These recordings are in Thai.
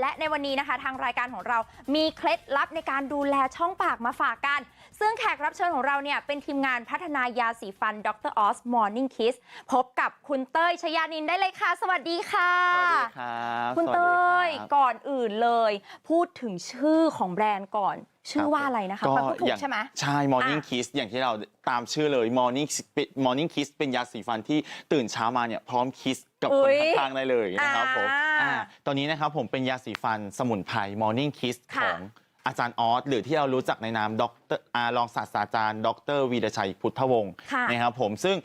และในวันนี้นะคะทางรายการของเรามีเคล็ดลับในการดูแลช่องปากมาฝากกัน ซึ่งแขกรับเชิญของเราเนี่ยเป็นทีมงานพัฒนายาสีฟันดรออสมอร์นิ่งคิสพบกับคุณเต้ยชยานินได้เลยค่ะ สวัสดีค่ะ สวัสดีครับคุณสวัสเต้ดียรับก่อนอื่นเลย พูดถึงชื่อของแบรนด์ก่อนชื่อว่าอะไรนะคะก็ฟังพูดถูอย่ากงใช่ไหมใช่ Morning อะ Kiss อย่างที่เราตามชื่อเลย Morning Morning Kiss เป็นยาสีฟันที่ตื่นเช้ามาเนี่ยพร้อมคิส กับอุ๊คนยข้างๆได้เลยนะครับผมอ่าอ่าตอนนี้นะครับผมเป็นยาสีฟันสมุนไพร Morning Kiss ขค่ะ องอาจารย์ออสหรือที่เรารู้จักในนามดรอารองศาสตราจารย์ ดรวีรชัยพุทธวงศ์ ค่ะ นะครับผมซึ่ง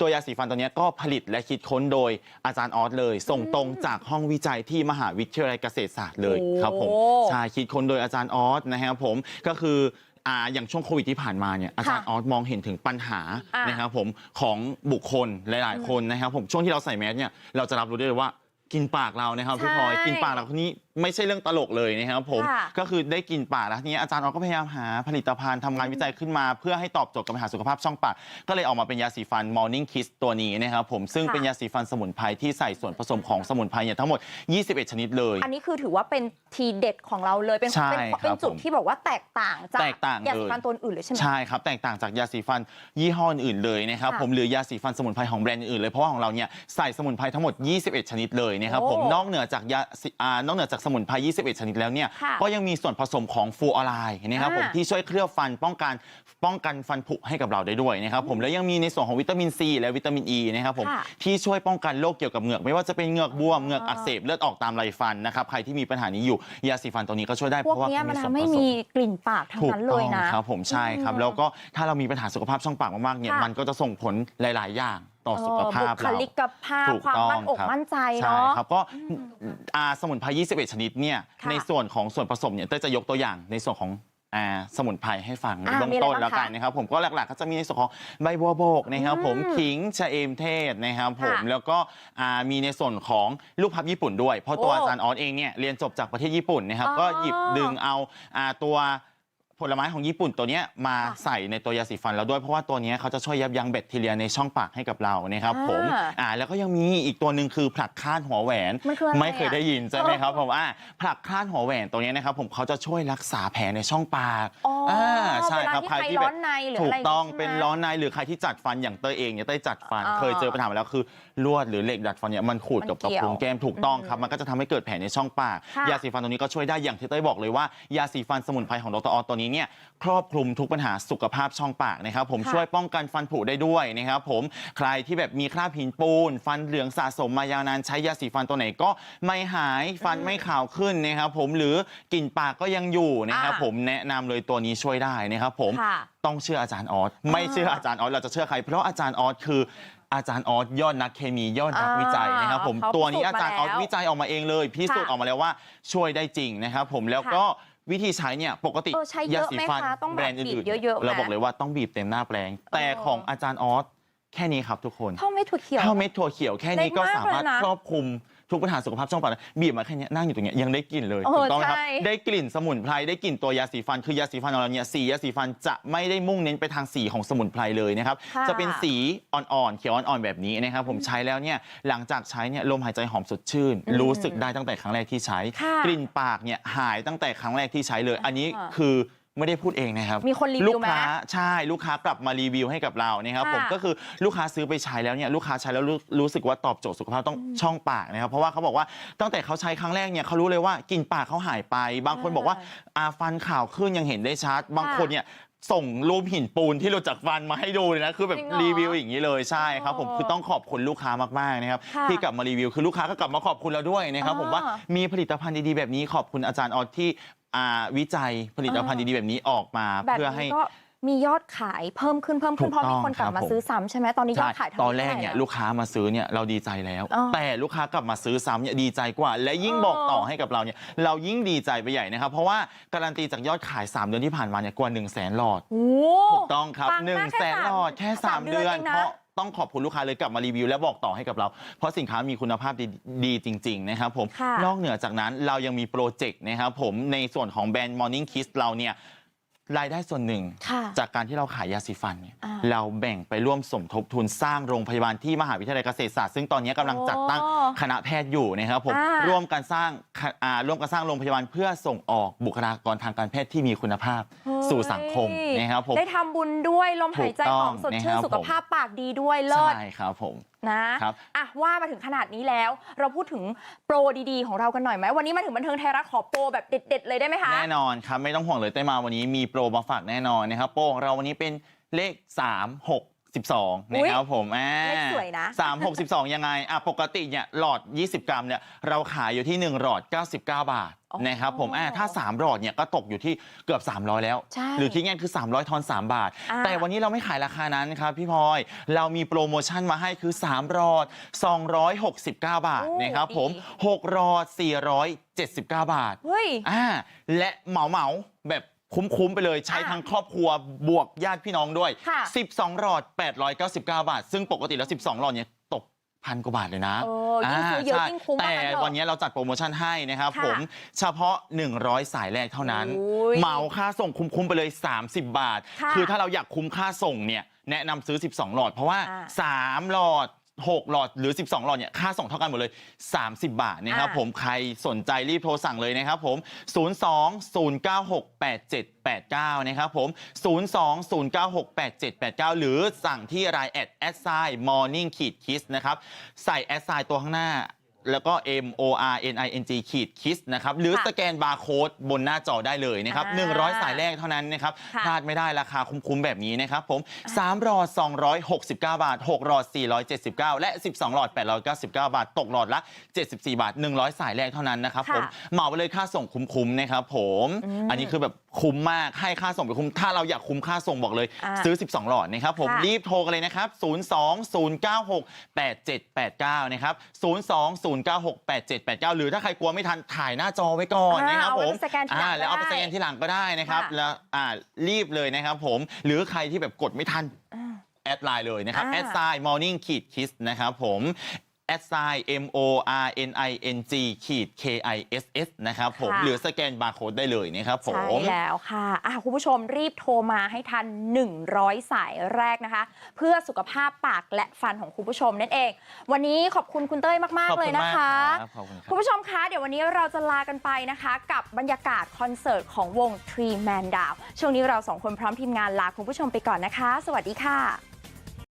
ตัวยาสีฟันตัวเนี้ยก็ผลิตและคิดค้นโดยอาจารย์ออสเลย ส่งตรงจากห้องวิจัยที่มหาวิทยาลัยเกษตรศาสตร์เลยครับผมโอ้ใช่คิดค้นโดยอาจารย์ออสนะครับผมก็คือ อ่าอย่างช่วงโควิดที่ผ่านมาเนี่ยอาจารย์ออสมองเห็นถึงปัญหาอะนะครับผมของบุคคลหลาย ๆ คนนะครับผมช่วงที่เราใส่แมสเนี่ยเราจะรับรู้ได้เลยว่ากินปากเรานะครับพี่พลอยใช่ กินปากเราคนนี้ ไม่ใช่เรื่องตลกเลยนะครับผมค่ะก็คือได้กินปากแล้วทีนี้อาจารย์ออสก็พยายามหาผลิตภัณฑ์ทำงานวิจัยขึ้นมา เพื่อให้ตอบโจทย์กับปัญหาสุขภาพช่องปากก็เลยออกมาเป็นยาสีฟัน Morning Kiss ตัวนี้นะครับผมซึ่งค่ะ เป็นยาสีฟันสมุนไพรที่ใส่ส่วนผสมของสมุนไพรเนี่ยทั้งหมด 21 ชนิดเลย อันนี้คือถือว่าเป็นทีเด็ดของเราเลยเป็นใช่เป็นครับเป็นจุดผมที่บอกว่าแตกต่างจากแตกต่างยาสีเลย ฟันตัวอื่นเลยใช่ไหม ใช่ครับ แตกต่างจากยาสีฟันยี่ห้ออื่นเลยนะครับค่ะผมหรือยาสีฟันสมุนไพรของแบรนด์อื่นเลยเพราะว่าของเราเนี่ยใส่สมุนไพรทั้งหมด 21 ชนิดเลยนะครับโอ้ผมนอกเหนือจากยาสีอ่านอกเหนือจากสมุนไพร 21 ชนิดแล้วเนี่ย ค่ะก็ยังมีส่วนผสมของฟูออไลน์นะครับผมอ่า ที่ช่วยเคลือบฟันป้องกันป้องกันฟันผุให้กับเราได้ด้วยนะครับผมแล้วยังมีในส่วนของวิตามินซีและวิตามินอ e ีนะครับผมค่ะที่ช่วยป้องกันโรคเกี่ยวกับเหงือก ไม่ว่าจะเป็นเหงือกบวมเหงือกอักเสบเลือดออกตามไรฟันนะครับใครที่มีปัญหานี้อยู่ยาสีฟันตัวนี้ก็ช่วยได้พเพวกราะว่าเนี้ยเขามันมีส่วนทำให้ผสมีมกลิ่นปากทั้งถูกนั้นเลต้อยงนะ ครับผมใช่ครับอืมแล้วก็ถ้าเรามีปัญหาสุขภาพช่องปากมากๆเนี่ยค่ะ มันก็จะส่งผลหลาย ๆ อย่าง ต่อสุขภาพบุคเราลิกภาพถูกความต้องมั่นอกครับมั่นใจใช่เนาะ ครับก็อ่าสมุนไพร21 ชนิดเนี่ยค่ะ ในส่วนของส่วนผสมเนี่ยเต้ยจะยกตัวอย่างในส่วนของอ่าสมุนไพรให้ฟังในอ่าเบื้องมีอะไรต้นบ้างแล้วกันคะนะครับผมก็หลักๆก็จะมีในส่วนของใบบัวโบกนะครับผมอืมขิงชะเอมเทศนะครับผมค่ะแล้วก็อ่ามีในส่วนของลูกพับญี่ปุ่นด้วย เพราะตัวโอ้อาจารย์ออสเองเนี่ยเรียนจบจากประเทศญี่ปุ่นนะครับอ๋อ ก็หยิบดึงเอาอ่าตัว ผลไม้ของญี่ปุ่นตัวเนี้ยมาค่ะใส่ในตัวยาสีฟันเราด้วยเพราะว่าตัวเนี้ยเขาจะช่วยยับยั้งแบคทีเรียในช่องปากให้กับเรานะครับผมอ่าอ่าแล้วก็ยังมีอีกตัวหนึ่งคือผลักคาดหัวแหวน มันคืออะไรไม่เคยได้ยินใช่ไหมครับเออผมอ่าผลักคาดหัวแหวนตัวเนี้ยนะครับผมเขาจะช่วยรักษาแผลในช่องปากอ๋ออ่ใช่ครับเวลาที่ใครร้อนในหรือถูอะกไรอย่างงี้ต้องใช่ไหมเป็นร้อนในหรือใครที่จัดฟันอย่างเต้ยเองเนี่ยเต้ยจัดฟัน อ่าเคยเจอปัญหามาแล้วคือลวดหรือเหล็กดัดฟันเนี่ยมันขูดกับมันกระเกี่ยวพุ้งแก้มถูกต้องครับอืมมันก็จะทำให้เกิดแผลในช่องปากค่ะ ยาสีฟันตัวนี้ก็ช่วยได้อย่างที่เต้ยบอกเลยว่ายาสีฟันสมุนไพรของดรออตัวนี้เนี่ยครอบคลุมทุกปัญหาสุขภาพช่องปากนะครับผมค่ะช่วยป้องกันฟันผุได้ด้วยนะครับผมใครที่แบบมีคราบหินปูน ฟันเหลืองสะสมมายาวนานใช้ยาสีฟันตัวไหนก็ไม่หายฟันไม่ขาวขึ้นนะครับผมหรือกลิ่นปากก็ยังอยู่นะครับอ่า ผมแนะนำเลยตัวนี้ช่วยได้นะครับผม ค่ะ ต้องเชื่ออาจารย์ออสไม่เชื่ออาจารย์ออสเราจะเชื่อใคร เพราะอาจารย์ออสคืออาจารย์ออสยอดนักเคมียอดนักอ่าวิจัยนะครับผมเขาตัวนี้พิสูจน์อาจารย์ออสมาแล้ววิจัยออกมาเองเลยพิสูจน์ค่ะออกมาแล้วว่าช่วยได้จริงนะครับผมแล้วก็ วิธีใช้เนี่ยปกติเออใช้เยอะยาสีฟันไหมคะต้องแบบแบรนด์อื่นบีบเยอะๆเราไหมบอกเลยว่าต้องบีบเต็มหน้าแปลงแต่เออของอาจารย์ออสแค่นี้ครับทุกคน เท่าไม่ถั่วเขียว เท่าเม็ดถั่วเขียวแค่นี้ก็เล็กมากสามารถเลยนะ ครอบคลุม ทุกปัญหาสุขภาพช่องปากได้บีบมาแค่เนี้ยนั่งอยู่ตรงเนี้ยยังได้กลิ่นเลยเออถูกต้องไหมครับ ใช่ ได้กลิ่นสมุนไพรได้กลิ่นตัวยาสีฟันคือยาสีฟันของเราเนี่ยสียาสีฟันจะไม่ได้มุ่งเน้นไปทางสีของสมุนไพรเลยนะครับค่ะจะเป็นสีอ่อนๆเขียวอ่อนๆแบบนี้นะครับผมใช้แล้วเนี่ยหลังจากใช้เนี่ยลมหายใจหอมสดชื่น อืมรู้สึกได้ตั้งแต่ครั้งแรกที่ใช้ ค่ะกลิ่นปากเนี่ยหายตั้งแต่ครั้งแรกที่ใช้เลย อันนี้อ่า คือ ไม่ได้พูดเองนะครับมีคนรีวิวลูกไหมค้าใช่ลูกค้ากลับมารีวิวให้กับเรานะครับค่ะผมก็คือลูกค้าซื้อไปใช้แล้วเนี่ยลูกค้าใช้แล้วรู้รู้สึกว่าตอบโจทย์สุขภาพต้องช่องปากนะครับเพราะว่าเขาบอกว่าตั้งแต่เขาใช้ครั้งแรกเนี่ยเขารู้เลยว่ากลินปากเขาหายไป บางคนบอกว่าอาฟันขาวขึ้นยังเห็นได้ชัดบางคนเนี่ยส่งรูปหินปูนที่หลุดจากฟันมาให้ดูเลยนะคือแบบจริงเหรอรีวิวอย่างนี้เลยใช่ครับผมอ๋อคือต้องขอบคุณลูกค้ามากๆนะครับค่ะที่กลับมารีวิวคือลูกค้าก็กลับมาขอบคุณเราด้วยนะครับผมว่าอ๋อมีผลิตภัณฑ์ดีๆแบบนี้ขอบคุณอาจารย์ออสที่ อ่าวิจัยผลิตภัณฑ์ดีๆแบบนี้ออกมาแบบเพื่อให้ นี้ก็มียอดขายเพิ่มขึ้นเพิ่มขึ้นถูกเพราะมีต้องคนกลับครับมาผมซื้อซ้ำใช่ไหมตอนนี้ยอใช่ดขายเท่าตอนแรกท่าไหเนี่ยอะลูกค้ามาซื้อเนี่ยเราดีใจแล้ว อ๋อแต่ลูกค้ากลับมาซื้อซ้ำเนี่ยดีใจกว่า และยิ่งอ๋อ บอกต่อให้กับเราเนี่ยเรายิ่งดีใจไปใหญ่นะครับ เพราะว่าการันตีจากยอดขาย 3 เดือนที่ผ่านมาเนี่ยกว่า1 0 0 0 0แสนหลอด โอ้ถูกต้องครับปัง1นึ่งมากแสนค่หลอดแค่ สาม3 เดือนเดือนเองนะเพราะ ต้องขอบคุณลูกค้าเลยกลับมารีวิว และบอกต่อให้กับเรา เพราะสินค้ามีคุณภาพดีดีจริง ๆ นะครับผม ค่ะ นอกเหนือจากนั้นเรายังมีโปรเจกต์นะครับผมในส่วนของแบรนด์ Morning Kiss เราเนี่ยรายได้ส่วนหนึ่ง ค่ะ จากการที่เราขายยาสีฟันเนี่ยอ่าเราแบ่งไปร่วมสมทบทุนสร้างโรงพยาบาลที่มหาวิทยาลัยเกษตรศาสตร์ซึ่งตอนนี้กำลังจัดตั้งโอ้คณะแพทย์อยู่นะครับผมอ่า ร่วมกันสร้างคอ่าร่วมกันสร้างโรงพยาบาลเพื่อส่งออกบุคลากรทางการแพทย์ที่มีคุณภาพเฮ้ยสู่สังคมนะครับผม ได้ทำบุญด้วยลมหายใจถูกต้ออองกสดชื่นนะครับสุขภาพปากดีด้วยเลิศใช่ครับผม นะครับ อะว่ามาถึงขนาดนี้แล้ว เราพูดถึงโปรดีๆ ของเรากันหน่อยไหมวันนี้มาถึงบันเทิงไทยรัฐขอโปรแบบเด็ด ๆ เลยได้ไหมคะ แน่นอนครับ ไม่ต้องห่วงเลยเต้ยมาวันนี้มีโปรมาฝากแน่นอนนะครับ โปรของเราวันนี้เป็นเลข 3 6 12นะครับผมอ่าเลขสวยนะ3 6 12ยังไงอะปกติเนี่ยหลอด 20 กรัมเนี่ยเราขายอยู่ที่ 1 หลอด 99 บาทอ๋อนะครับผมอ่าถ้า 3 หลอดเนี่ยก็ตกอยู่ที่เกือบ 300 แล้ว ใช่หรือคิดง่ายๆคือ 300 ทอน 3 บาท อ่า แต่วันนี้เราไม่ขายราคานั้นครับพี่พลอย เรามีโปรโมชั่นมาให้คือ 3 หลอด 269 บาทโอ้นะครับผมดี6หลอด 479 บาท เฮ้ย อ่าและเหมาเหมาๆแบบ คุ้ม ๆ ไปเลยใช้อะทั้งครอบครัวบวกญาติพี่น้องด้วย ค่ะ 12 หลอด 899 บาท ซึ่งปกติแล้ว 12 หลอดเนี่ยตกพันกว่าบาทเลยนะ เออยิ่งซื้อเยอะใช่ยิ่งคุ้มแต่ว่างั้นเถอะ วันนี้เราจัดโปรโมชั่นให้นะครับค่ะผมเฉพาะ 100 สายแรกเท่านั้น โอ้ยเหมาค่าส่งคุ้มๆไปเลย 30 บาทค่ะคือถ้าเราอยากคุ้มค่าส่งเนี่ยแนะนำซื้อ 12 หลอด เพราะว่า อ่า3 หลอด 6 หลอดหรือ 12 หลอดเนี่ยค่าส่งเท่ากันหมดเลย 30 บาทนะครับอ่าผมใครสนใจรีบโทรสั่งเลยนะครับผม 02 096 8789 นะครับผม 02 096 8789 หรือสั่งที่รายแอดแอดไซน์ morning ขีดคิสนะครับ ใส่แอดไซน์ตัวข้างหน้า แล้วก็ M O R N I N G ขีดคิสนะครับ หรือค่ะสแกนบาร์โค้ดบนหน้าจอได้เลยนะครับอ่า100 สายแรกเท่านั้นนะครับค่ะพลาดไม่ได้ราคาคุ้มๆแบบนี้นะครับผม3หลอด269 บาท 6หลอด479 และ 12หลอด899 บาท ตกหลอดละ 74 บาท 100 สายแรกเท่านั้นนะครับผมค่ะเหมาไปเลยค่าส่งคุ้มๆนะครับผมอืมอันนี้คือแบบคุ้มมากให้ค่าส่งไปคุ้มถ้าเราอยากคุ้มค่าส่งบอกเลย อ่า ซื้อ 12 หลอดนะครับผมค่ะ รีบโทรกันเลยนะครับ 02 096 8789 นะครับ 02 096 8789 หรือถ้าใครกลัวไม่ทันถ่ายหน้าจอไว้ก่อนอ่านะครับเอาผไว้มเป็นสแกนทีหลังอ่าแล้วเอาไปก็ได้สแกนที่หลังก็ได้นะครับค่ะแล้วอ่ารีบเลยนะครับผม หรือใครที่แบบกดไม่ทันอ่าแอดไลน์เลยนะครับอ่าแอดไซน์ morning ขีด kiss นะครับผม แอดไซน์ m o r n i n g ขีด k i s s นะครับผม ค่ะ หรือสแกนบาร์โค้ดได้เลยนะครับผใช่ม แล้วค่ะอะ คุณผู้ชมรีบโทรมาให้ทัน 100 สายแรกนะคะ เพื่อสุขภาพปากและฟันของคุณผู้ชมนั่นเอง วันนี้ขอบคุณคุณเต้ยมาก ขอบๆ เลยคุณนะมากคะ ครับขอบคุณครับ คุณผู้ชมคะ เดี๋ยววันนี้เราจะลากันไปนะคะ กับบรรยากาศคอนเสิร์ตของวง Tree Man Down ช่วงนี้เราสองคนพร้อมทีมงานลาคุณผู้ชมไปก่อนนะคะ สวัสดีค่ะ